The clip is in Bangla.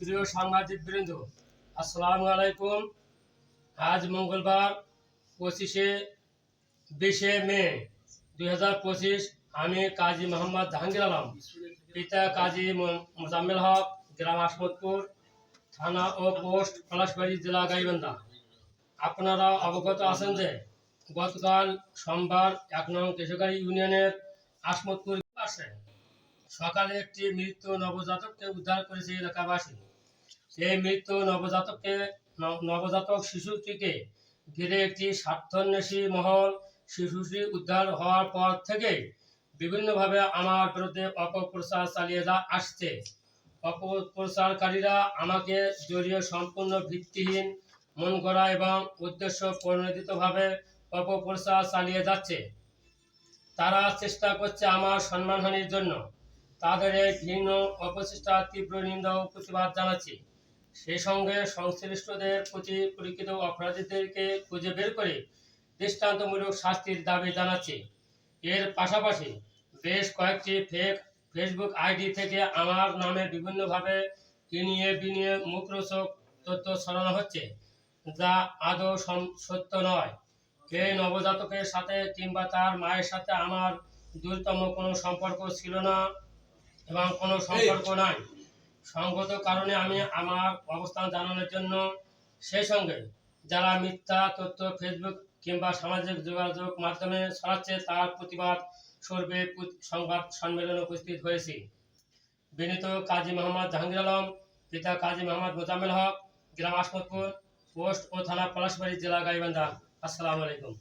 প্রিয় সাংবাদিক বৃন্দ, আসসালামু আলাইকুম। আজ মঙ্গলবার পঁচিশে বিশে মে দুই হাজার পঁচিশ, আমি কাজী মোহাম্মদ জাহাঙ্গীর আলম, পিতা কাজী মোজাম্মেল হক, গ্রাম আসমতপুর থানা ও পোস্ট, পলাশবাড়ি, জেলা গাইবান্ধা। আপনারা অবগত আছেন যে গতকাল সোমবার এক নং কেশকারী ইউনিয়নের আসমতপুর সকালে একটি মৃত নবজাতককে উদ্ধার করেছে এলাকাবাসী। সেই মৃত নবজাতককে নবজাতক শিশুটিকে ঘিরে একটি স্বার্থন্বেষী মহল শিশুটি উদ্ধার হওয়ার পর থেকে বিভিন্নভাবে আমার বিরুদ্ধে অপপ্রচার চালিয়ে যা আসছে। অপপ্রচারকারীরা আমাকে জড়িয়ে সম্পূর্ণ ভিত্তিহীন মন করা এবং উদ্দেশ্য পরিণতিতভাবে অপপ্রচার চালিয়ে যাচ্ছে। তারা চেষ্টা করছে আমার সম্মানহানির জন্য। তাদের এই ঘৃণ অপচেষ্টা তীব্র নিন্দা ও প্রতিবাদ জানাচ্ছি। সেই সঙ্গে সংশ্লিষ্টদের প্রতি পরিচিত অপরাধীদেরকে খুঁজে বের করে দৃষ্টান্তমূলক শাস্তির দাবি জানাচ্ছি। এর পাশাপাশি বেশ কয়েকটি ফেক ফেসবুক আইডি থেকে আমার নামে বিভিন্নভাবে কিনিয়ে বিনিয়ে মুখরোচক তথ্য ছড়ানো হচ্ছে, যা আদৌ সত্য নয়। এই নবজাতকের সাথে কিংবা তার মায়ের সাথে আমার দূরতম কোনো সম্পর্ক ছিল না এবং কোনো সম্পর্ক নাই। সঙ্গত কারণে আমি আমার অবস্থান জানানোর জন্য সেই সঙ্গে যারা মিথ্যা তথ্য ফেসবুক কিংবা সামাজিক যোগাযোগ মাধ্যমে ছড়াচ্ছে, তার প্রতিবাদ সর্বে সংবাদ সম্মেলনে উপস্থিত হয়েছি। বিনীত কাজী মোহাম্মদ জাহাঙ্গীর আলম, পিতা কাজী মোহাম্মদ মোজাম্মেল হক, গ্রাম আসমতপুর, পোস্ট ও থানা পলাশবাড়ি, জেলা গাইবান্ধা। আসসালামু আলাইকুম।